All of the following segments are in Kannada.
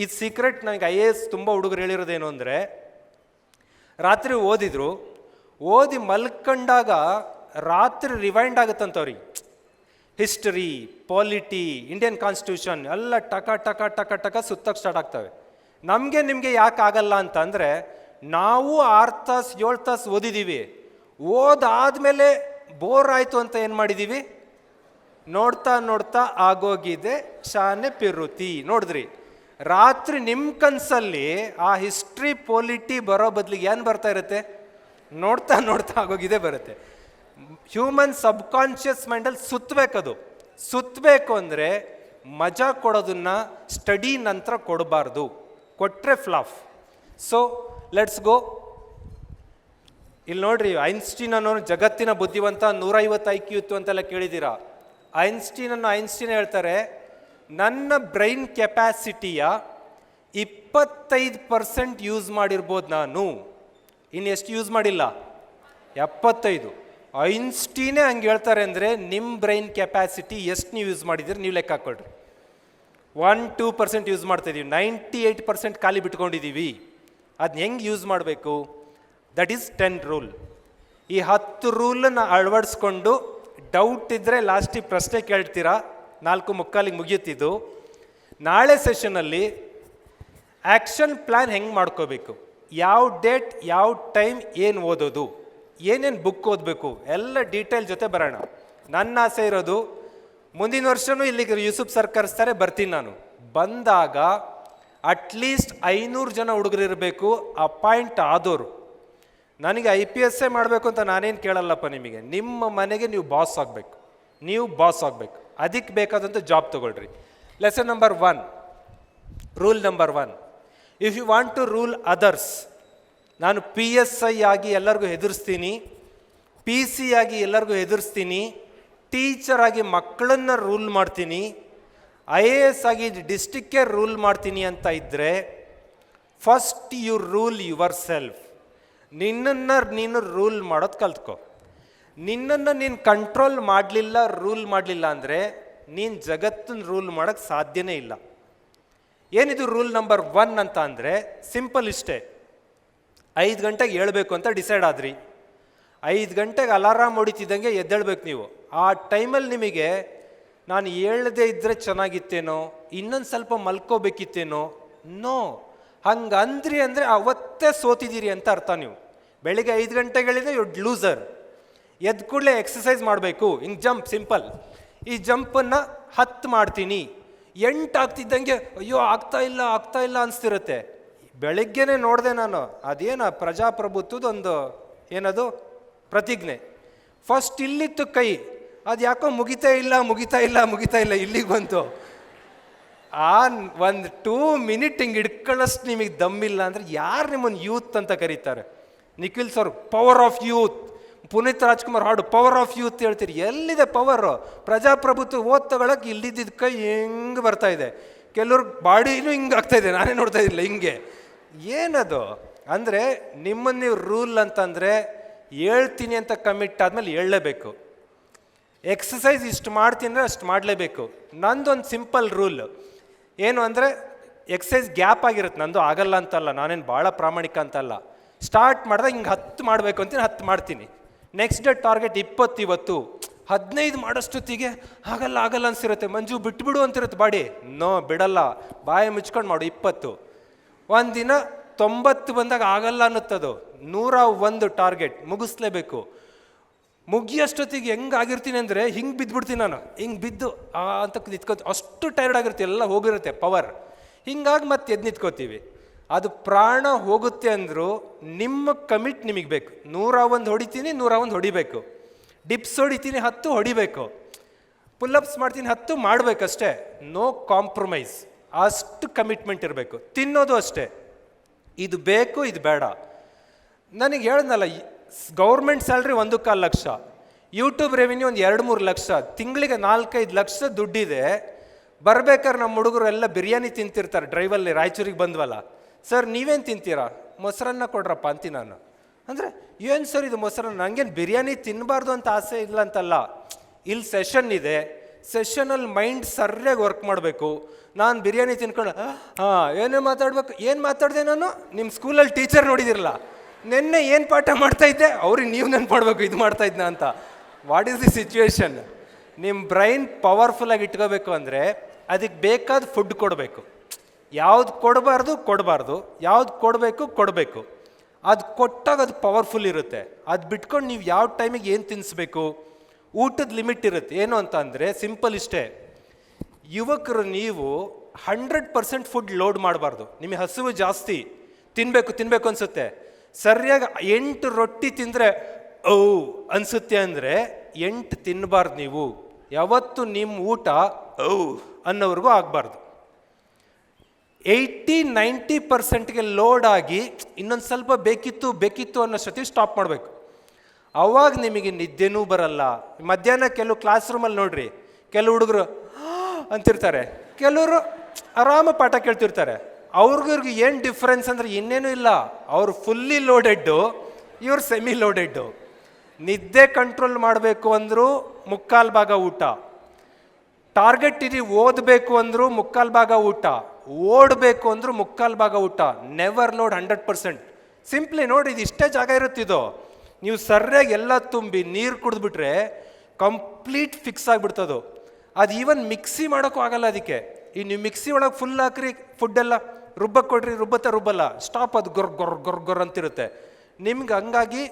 ಈ ಸೀಕ್ರೆಟ್ ನನಗೆ ಐ ಎ ಎಸ್ ತುಂಬ ಹುಡುಗರು ಹೇಳಿರೋದೇನು ಅಂದರೆ, ರಾತ್ರಿ ಓದಿದ್ರು, ಓದಿ ಮಲ್ಕೊಂಡಾಗ ರಾತ್ರಿ ರಿವೈಂಡ್ ಆಗುತ್ತಂತವ್ರಿಗೆ ಹಿಸ್ಟ್ರಿ ಪಾಲಿಟಿ ಇಂಡಿಯನ್ ಕಾನ್ಸ್ಟಿಟ್ಯೂಷನ್ ಎಲ್ಲ ಟಕ ಟಕ ಟಕ ಟಕ ಸುತ್ತಕ್ಕೆ ಸ್ಟಾರ್ಟ್ ಆಗ್ತವೆ. ನಮಗೆ ನಿಮಗೆ ಯಾಕೆ ಆಗಲ್ಲ ಅಂತಂದರೆ, ನಾವು ಆರು ತಾಸು, ಏಳು ತಾಸು ಓದಿದ್ದೀವಿ ಓದಾದಮೇಲೆ ಬೋರ್ ಆಯಿತು ಅಂತ ಏನು ಮಾಡಿದ್ದೀವಿ ನೋಡ್ತಾ ನೋಡ್ತಾ ಆಗೋಗಿದೆ ಶಾನೆ ಪಿರುತಿ. ನೋಡಿದ್ರಿ? ರಾತ್ರಿ ನಿಮ್ಮ ಕನಸಲ್ಲಿ ಆ ಹಿಸ್ಟ್ರಿ ಪೊಲಿಟಿ ಬರೋ ಬದಲಿಗೆ ಏನು ಬರ್ತಾ ಇರುತ್ತೆ? ನೋಡ್ತಾ ನೋಡ್ತಾ ಆಗೋಗಿದೆ ಬರುತ್ತೆ. ಹ್ಯೂಮನ್ ಸಬ್ಕಾನ್ಷಿಯಸ್ ಮೈಂಡಲ್ಲಿ ಸುತ್ತಬೇಕದು ಸುತ್ತಬೇಕು ಅಂದರೆ ಮಜಾ ಕೊಡೋದನ್ನ ಸ್ಟಡಿ ನಂತರ ಕೊಡಬಾರ್ದು. ಕೊಟ್ಟರೆ ಫ್ಲಾಫ್ ಸೊ ಲೆಟ್ಸ್ ಗೋ ಇಲ್ಲಿ ನೋಡ್ರಿ, ಐನ್ಸ್ಟೀನ್ ಅನ್ನೋನು ಜಗತ್ತಿನ ಬುದ್ಧಿವಂತ ನೂರೈವತ್ತು ಐ ಇತ್ತು ಅಂತೆಲ್ಲ ಕೇಳಿದ್ದೀರಾ? ಐನ್ಸ್ಟೀನ್ ಅನ್ನು ಐನ್ಸ್ಟೀನ್ ಹೇಳ್ತಾರೆ ನನ್ನ ಬ್ರೈನ್ ಕೆಪ್ಯಾಸಿಟಿಯ ಇಪ್ಪತ್ತೈದು ಪರ್ಸೆಂಟ್ ಯೂಸ್ ಮಾಡಿರ್ಬೋದು ನಾನು. ಇನ್ನು ಎಷ್ಟು ಯೂಸ್ ಮಾಡಿಲ್ಲ? ಎಪ್ಪತ್ತೈದು. ಐನ್ಸ್ಟೀನೇ ಹಂಗೆ ಹೇಳ್ತಾರೆ ಅಂದರೆ ನಿಮ್ಮ ಬ್ರೈನ್ ಕೆಪ್ಯಾಸಿಟಿ ಎಷ್ಟು ನೀವು ಯೂಸ್ ಮಾಡಿದ್ದೀರಿ ನೀವು ಲೆಕ್ಕ ಹಾಕೊಳ್ರಿ ಒನ್, ಟೂ ಪರ್ಸೆಂಟ್ ಯೂಸ್ ಮಾಡ್ತಾ ಇದೀವಿ. ನೈಂಟಿ ಏಯ್ಟ್ ಪರ್ಸೆಂಟ್ ಖಾಲಿ ಬಿಟ್ಕೊಂಡಿದ್ದೀವಿ ಅದನ್ನ ಹೆಂಗೆ ಯೂಸ್ ಮಾಡಬೇಕು? That is ten rule. ಈ ಹತ್ತು ರೂಲನ್ನು ಅಳವಡಿಸ್ಕೊಂಡು ಡೌಟ್ ಇದ್ದರೆ ಲಾಸ್ಟಿಗೆ ಪ್ರಶ್ನೆ ಕೇಳ್ತೀರಾ? ನಾಲ್ಕು ಮುಕ್ಕಾಲಿಗೆ ಮುಗಿಯುತ್ತಿದ್ದು, ನಾಳೆ ಸೆಷನಲ್ಲಿ ಆ್ಯಕ್ಷನ್ ಪ್ಲ್ಯಾನ್ ಹೆಂಗೆ ಮಾಡ್ಕೋಬೇಕು? ಯಾವ ಡೇಟ್ ಯಾವ ಟೈಮ್ ಏನು ಓದೋದು? ಏನೇನು ಬುಕ್ ಓದಬೇಕು? ಎಲ್ಲ ಡೀಟೇಲ್ ಜೊತೆ ಬರೋಣ. ನನ್ನ ಆಸೆ ಇರೋದು, ಮುಂದಿನ ವರ್ಷವೂ ಇಲ್ಲಿಗೆ ಯೂಸುಫ್ ಸರ್ ಕರೆಸ್ತಾರೆ, ಬರ್ತೀನಿ ನಾನು. ಬಂದಾಗ ಅಟ್ಲೀಸ್ಟ್ ಐನೂರು ಜನ ಹುಡುಗರು ಇರಬೇಕು ಅಪಾಯಿಂಟ್ ಆದೋರು. ನನಗೆ ಐ ಪಿ ಎಸ್ಸೇ ಮಾಡಬೇಕು ಅಂತ ನಾನೇನು ಕೇಳಲ್ಲಪ್ಪ ನಿಮಗೆ. ನಿಮ್ಮ ಮನೆಗೆ ನೀವು ಬಾಸ್ ಆಗಬೇಕು. ನೀವು ಬಾಸ್ ಆಗಬೇಕು. ಅದಕ್ಕೆ ಬೇಕಾದಂಥ ಜಾಬ್ ತೊಗೊಳ್ರಿ. Lesson number one rule number one if you want to rule others ನಾನು ಪಿ ಎಸ್ ಐ ಆಗಿ ಎಲ್ಲರಿಗೂ ಹೆದರ್ಸ್ತೀನಿ ಪಿ ಸಿ ಆಗಿ ಎಲ್ಲರಿಗೂ ಹೆದರ್ಸ್ತೀನಿ ಟೀಚರ್ ಆಗಿ ಮಕ್ಕಳನ್ನು ರೂಲ್ ಮಾಡ್ತೀನಿ ಐ ಎ ಎಸ್ ಆಗಿ ಡಿಸ್ಟಿಕ್ಕೇ ರೂಲ್ ಮಾಡ್ತೀನಿ ಅಂತ ಇದ್ದರೆ first you rule your yourself ನೀನು ರೂಲ್ ಮಾಡೋದು ಕಲ್ತ್ಕೊ. ನಿನ್ನನ್ನು ನೀನು ಕಂಟ್ರೋಲ್ ಮಾಡಲಿಲ್ಲ ರೂಲ್ ಮಾಡಲಿಲ್ಲ ಅಂದರೆ ನೀನು ಜಗತ್ತನ್ನು ರೂಲ್ ಮಾಡೋಕ್ಕೆ ಸಾಧ್ಯನೇ ಇಲ್ಲ. ಏನಿದು ರೂಲ್ ನಂಬರ್ ಒನ್ ಅಂತ ಅಂದರೆ ಸಿಂಪಲ್ ಇಷ್ಟೇ. ಐದು ಗಂಟೆಗೆ ಏಳಬೇಕು ಅಂತ ಡಿಸೈಡ್ ಆದ್ರಿ. ಐದು ಗಂಟೆಗೆ ಅಲಾರಾಮ್ ಹೊಡಿತಿದ್ದಂಗೆ ಎದ್ದೇಳ್ಬೇಕು ನೀವು. ಆ ಟೈಮಲ್ಲಿ ನಿಮಗೆ ನಾನು ಹೇಳದೇ ಇದ್ದರೆ ಚೆನ್ನಾಗಿತ್ತೇನೋ, ಇನ್ನೊಂದು ಸ್ವಲ್ಪ ಮಲ್ಕೋಬೇಕಿತ್ತೇನೋ ನೋ ಹಂಗೆ ಅಂದ್ರಿ ಅಂದರೆ ಅವತ್ತೇ ಸೋತಿದ್ದೀರಿ ಅಂತ ಅರ್ಥ ನೀವು. ಬೆಳಿಗ್ಗೆ ಐದು ಗಂಟೆಗಳಿಂದ ಯು ಲೂಸರ್ ಎದ್ದು ಕೂಡಲೇ ಎಕ್ಸಸೈಸ್ ಮಾಡಬೇಕು. ಹಿಂಗೆ ಜಂಪ್ ಸಿಂಪಲ್ ಈ ಜಂಪನ್ನು ಹತ್ತು ಮಾಡ್ತೀನಿ. ಎಂಟು ಆಗ್ತಿದ್ದಂಗೆ, ಅಯ್ಯೋ, ಆಗ್ತಾ ಇಲ್ಲ ಆಗ್ತಾ ಇಲ್ಲ ಅನಿಸ್ತಿರುತ್ತೆ. ಬೆಳಗ್ಗೆನೆ ನೋಡಿದೆ ನಾನು, ಅದೇನ ಪ್ರಜಾಪ್ರಭುತ್ವದ ಒಂದು ಏನದು? ಪ್ರತಿಜ್ಞೆ. ಫಸ್ಟ್ ಇಲ್ಲಿತ್ತು ಕೈ, ಅದು ಯಾಕೋ ಮುಗಿತಾ ಇಲ್ಲ ಮುಗಿತಾ ಇಲ್ಲ ಮುಗಿತಾ ಇಲ್ಲ, ಇಲ್ಲಿಗೆ ಬಂತು. ಆ ಒಂದು ಟೂ ಮಿನಿಟ್ ಹಿಂಗೆ ಹಿಡ್ಕೊಳ್ಳೋಷ್ಟು ನಿಮಗೆ ದಮ್ಮಿಲ್ಲ ಅಂದರೆ ಯಾರು ನಿಮ್ಮನ್ನು ಯೂತ್ ಅಂತ ಕರೀತಾರೆ? Nikhil sir power of youth Puneeth Rajkumar ಹಾಡು ಪವರ್ ಆಫ್ ಯೂತ್ ಹೇಳ್ತೀರಿ. ಎಲ್ಲಿದೆ ಪವರು ಪ್ರಜಾಪ್ರಭುತ್ವ ಓದ್ ತಗೊಳಕ್ಕೆ ಇಲ್ಲಿದ್ದ ಕೈ ಹಿಂಗೆ ಬರ್ತಾ ಇದೆ. ಕೆಲವ್ರ ಬಾಡಿನೂ ಹಿಂಗೆ ಆಗ್ತಾ ಇದೆ. ನಾನೇ ನೋಡ್ತಾ ಇದ್ದಿಲ್ಲ, ಹಿಂಗೆ. ಏನದು? ಅಂದರೆ ನಿಮ್ಮನ್ನು ನೀವು ರೂಲ್ ಅಂತಂದರೆ ಹೇಳ್ತೀನಿ ಅಂತ ಕಮಿಟ್ ಆದಮೇಲೆ ಹೇಳಲೇಬೇಕು. ಎಕ್ಸಸೈಸ್ ಇಷ್ಟು ಮಾಡ್ತೀನಿ ಅಂದರೆ ಅಷ್ಟು ಮಾಡಲೇಬೇಕು. ನಂದೊಂದು ಸಿಂಪಲ್ ರೂಲ್ ಏನು ಅಂದರೆ ಎಕ್ಸಸೈಸ್ ಗ್ಯಾಪ್ ಆಗಿರುತ್ತೆ. ನಂದು ಆಗಲ್ಲ ಅಂತಲ್ಲ. ನಾನೇನು ಭಾಳ ಪ್ರಾಮಾಣಿಕ ಅಂತಲ್ಲ. ಸ್ಟಾರ್ಟ್ ಮಾಡಿದಾಗ ಹಿಂಗೆ ಹತ್ತು ಮಾಡಬೇಕು ಅಂತೀನಿ ಹತ್ತು ಮಾಡ್ತೀನಿ. ನೆಕ್ಸ್ಟ್ ಡೇ ಟಾರ್ಗೆಟ್ ಇಪ್ಪತ್ತು ಇವತ್ತು ಹದಿನೈದು ಮಾಡೋಷ್ಟೊತ್ತಿಗೆ ಆಗಲ್ಲ ಆಗಲ್ಲ ಅನ್ಸಿರುತ್ತೆ. ಮಂಜು ಬಿಟ್ಬಿಡು ಅಂತಿರುತ್ತೆ ಬಾಡಿ. ನೋ, ಬಿಡಲ್ಲ. ಬಾಯಿ ಮುಚ್ಕೊಂಡು ಮಾಡು, ಇಪ್ಪತ್ತು. ಒಂದಿನ ತೊಂಬತ್ತು ಬಂದಾಗ ಆಗಲ್ಲ ಅನ್ನುತ್ತದು. ನೂರ ಒಂದು ಟಾರ್ಗೆಟ್ ಮುಗಿಸ್ಲೇಬೇಕು. ಮುಗಿಯೋಷ್ಟೊತ್ತಿಗೆ ಹೆಂಗೆ ಆಗಿರ್ತೀನಿ ಅಂದರೆ ಹಿಂಗೆ ಬಿದ್ದುಬಿಡ್ತೀನಿ ನಾನು. ಹಿಂಗೆ ಬಿದ್ದು ಅಂತ ನಿತ್ಕೋತಿ ಅಷ್ಟು ಟೈರ್ಡ್ ಆಗಿರುತ್ತೆ ಎಲ್ಲ ಹೋಗಿರುತ್ತೆ ಪವರ್ ಹಿಂಗಾಗಿ ಮತ್ತೆ ಎದ್ದು ನಿಂತ್ಕೋತೀವಿ. ಅದು ಪ್ರಾಣ ಹೋಗುತ್ತೆ ಅಂದರೂ ನಿಮ್ಮ ಕಮಿಟ್ ನಿಮಗೆ ಬೇಕು. ನೂರ ಒಂದು ಹೊಡಿತೀನಿ ನೂರ ಒಂದು ಹೊಡಿಬೇಕು. ಡಿಪ್ಸ್ ಹೊಡಿತೀನಿ, ಹತ್ತು ಹೊಡಿಬೇಕು. ಪುಲ್ಲಪ್ಸ್ ಮಾಡ್ತೀನಿ, ಹತ್ತು ಮಾಡಬೇಕಷ್ಟೇ ನೋ ಕಾಂಪ್ರಮೈಸ್ ಅಷ್ಟು ಕಮಿಟ್ಮೆಂಟ್ ಇರಬೇಕು. ತಿನ್ನೋದು ಅಷ್ಟೇ. ಇದು ಬೇಕು, ಇದು ಬೇಡ. ನನಗೆ ಹೇಳ್ದಲ್ಲ ಗೌರ್ಮೆಂಟ್ ಸ್ಯಾಲ್ರಿ ಒಂದು ಕಾಲು ಲಕ್ಷ. ಯೂಟ್ಯೂಬ್ ರೆವಿನ್ಯೂ ಒಂದು ಎರಡು ಮೂರು ಲಕ್ಷ. ತಿಂಗಳಿಗೆ ನಾಲ್ಕೈದು ಲಕ್ಷ ದುಡ್ಡಿದೆ. ಬರ್ಬೇಕಾದ್ರೆ ನಮ್ಮ ಹುಡುಗರು ಎಲ್ಲ ಬಿರಿಯಾನಿ ತಿಂತಿರ್ತಾರೆ. ಡ್ರೈವಲ್ಲಿ ರಾಯಚೂರಿಗೆ ಬಂದ್ವಲ್ಲ. ಸರ್ ನೀವೇನು ತಿಂತೀರಾ? ಮೊಸರನ್ನ ಕೊಡ್ರಪ್ಪ ಅಂತೀನಿ ನಾನು. ಅಂದರೆ, ಏನು ಸರ್ ಇದು ಮೊಸರನ್ನ? ನನಗೇನು ಬಿರಿಯಾನಿ ತಿನ್ನಬಾರ್ದು ಅಂತ ಆಸೆ ಇಲ್ಲ ಅಂತಲ್ಲ ಇಲ್ಲಿ ಸೆಷನ್ ಇದೆ ಸೆಷನಲ್ಲಿ ಮೈಂಡ್ ಸರಿಯಾಗಿ ವರ್ಕ್ ಮಾಡಬೇಕು. ನಾನು ಬಿರಿಯಾನಿ ತಿನ್ಕೊಂಡು ಹಾಂ, ಏನೇ ಮಾತಾಡ್ಬೇಕು? ಏನು ಮಾತಾಡಿದೆ ನಾನು? ನಿಮ್ಮ ಸ್ಕೂಲಲ್ಲಿ ಟೀಚರ್ ನೋಡಿದಿರಲ್ಲ ನಿನ್ನೆ ಏನು ಪಾಠ ಮಾಡ್ತಾ ಇದ್ದೆ? ಅವ್ರಿಗೆ ನೀವು ನೆನ್ಪು ಮಾಡಬೇಕು ಇದು ಮಾಡ್ತಾ ಇದ್ನ ಅಂತ. ವಾಟ್ ಈಸ್ ದಿ ಸಿಚುವೇಶನ್ ನಿಮ್ಮ ಬ್ರೈನ್ ಪವರ್ಫುಲ್ಲಾಗಿ ಇಟ್ಕೋಬೇಕು ಅಂದರೆ ಅದಕ್ಕೆ ಬೇಕಾದ ಫುಡ್ ಕೊಡಬೇಕು. ಯಾವ್ದು ಕೊಡಬಾರ್ದು ಕೊಡಬಾರ್ದು. ಯಾವ್ದು ಕೊಡಬೇಕು ಕೊಡಬೇಕು. ಅದು ಕೊಟ್ಟಾಗ ಅದು ಪವರ್ಫುಲ್ ಇರುತ್ತೆ. ಅದು ಬಿಟ್ಕೊಂಡು ನೀವು ಯಾವ ಟೈಮಿಗೆ ಏನು ತಿನ್ನಿಸ್ಬೇಕು ಊಟದ ಲಿಮಿಟ್ ಇರುತ್ತೆ. ಏನು ಅಂತ ಅಂದರೆ ಸಿಂಪಲ್ ಇಷ್ಟೇ. ಯುವಕರು ನೀವು ಹಂಡ್ರೆಡ್ ಪರ್ಸೆಂಟ್ ಫುಡ್ ಲೋಡ್ ಮಾಡಬಾರ್ದು. ನಿಮಗೆ ಹಸಿವು ಜಾಸ್ತಿ. ತಿನ್ನಬೇಕು ತಿನ್ನಬೇಕು ಅನಿಸುತ್ತೆ. ಸರಿಯಾಗಿ ಎಂಟು ರೊಟ್ಟಿ ತಿಂದರೆ ಓ ಅನಿಸುತ್ತೆ ಅಂದರೆ ಎಂಟು ತಿನ್ನಬಾರ್ದು ನೀವು. ಯಾವತ್ತು ನಿಮ್ಮ ಊಟ ಓ ಅನ್ನೋವ್ರಿಗೂ ಆಗಬಾರ್ದು. ಏಯ್ಟಿ ನೈಂಟಿ ಪರ್ಸೆಂಟ್ಗೆ ಲೋಡ್ ಆಗಿ ಇನ್ನೊಂದು ಸ್ವಲ್ಪ ಬೇಕಿತ್ತು ಬೇಕಿತ್ತು ಅನ್ನೋ ಸತಿ ಸ್ಟಾಪ್ ಮಾಡಬೇಕು. ಅವಾಗ ನಿಮಗೆ ನಿದ್ದೆನೂ ಬರಲ್ಲ. ಮಧ್ಯಾಹ್ನ ಕೆಲವು ಕ್ಲಾಸ್ ರೂಮಲ್ಲಿ ನೋಡ್ರಿ, ಕೆಲವು ಹುಡುಗರು ಅಂತಿರ್ತಾರೆ. ಕೆಲವರು ಆರಾಮ ಪಾಠ ಕೇಳ್ತಿರ್ತಾರೆ. ಅವ್ರಿಗೂ ಏನು ಡಿಫ್ರೆನ್ಸ್ ಅಂದ್ರೆ ಇನ್ನೇನೂ ಇಲ್ಲ. ಅವ್ರು ಫುಲ್ಲಿ ಲೋಡೆಡ್ಡು ಇವ್ರು ಸೆಮಿ ಲೋಡೆಡ್ಡು ನಿದ್ದೆ ಕಂಟ್ರೋಲ್ ಮಾಡಬೇಕು ಅಂದರೂ ಮುಕ್ಕಾಲು ಭಾಗ ಊಟ. ಟಾರ್ಗೆಟ್ ಇಡೀ ಓದಬೇಕು ಅಂದರೂ ಮುಕ್ಕಾಲು ಭಾಗ ಊಟ. ಓಡಬೇಕು ಅಂದ್ರೆ ಮುಕ್ಕಾಲು ಭಾಗ ಊಟ. Never load hundred percent simply ನೋಡಿ, ಇದು ಇಷ್ಟೇ ಜಾಗ ಇರುತ್ತಿದ್ದು. ನೀವು ಸರಿಯಾಗಿ ಎಲ್ಲ ತುಂಬಿ ನೀರು ಕುಡಿದ್ಬಿಟ್ರೆ ಕಂಪ್ಲೀಟ್ ಫಿಕ್ಸ್ ಆಗಿಬಿಡ್ತದು. ಅದು ಈವನ್ ಮಿಕ್ಸಿ ಮಾಡೋಕ್ಕೂ ಆಗಲ್ಲ ಅದಕ್ಕೆ. ಈ ನೀವು ಮಿಕ್ಸಿ ಒಳಗೆ ಫುಲ್ ಹಾಕ್ರಿ ಫುಡ್ಡೆಲ್ಲ ರುಬ್ಬಕ್ಕೆ ಕೊಡ್ರಿ, ರುಬ್ಬತ್ತ ರುಬ್ಬಲ್ಲ. ಸ್ಟಾಪ್ ಅದು ಗೊರ್ ಗೊರ್ ಗೊರ್ ಗೊರ್ ಅಂತಿರುತ್ತೆ. ನಿಮ್ಗೆ ಹಂಗಾಗಿ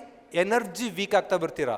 ಎನರ್ಜಿ ವೀಕ್ ಆಗ್ತಾ ಬರ್ತೀರಾ.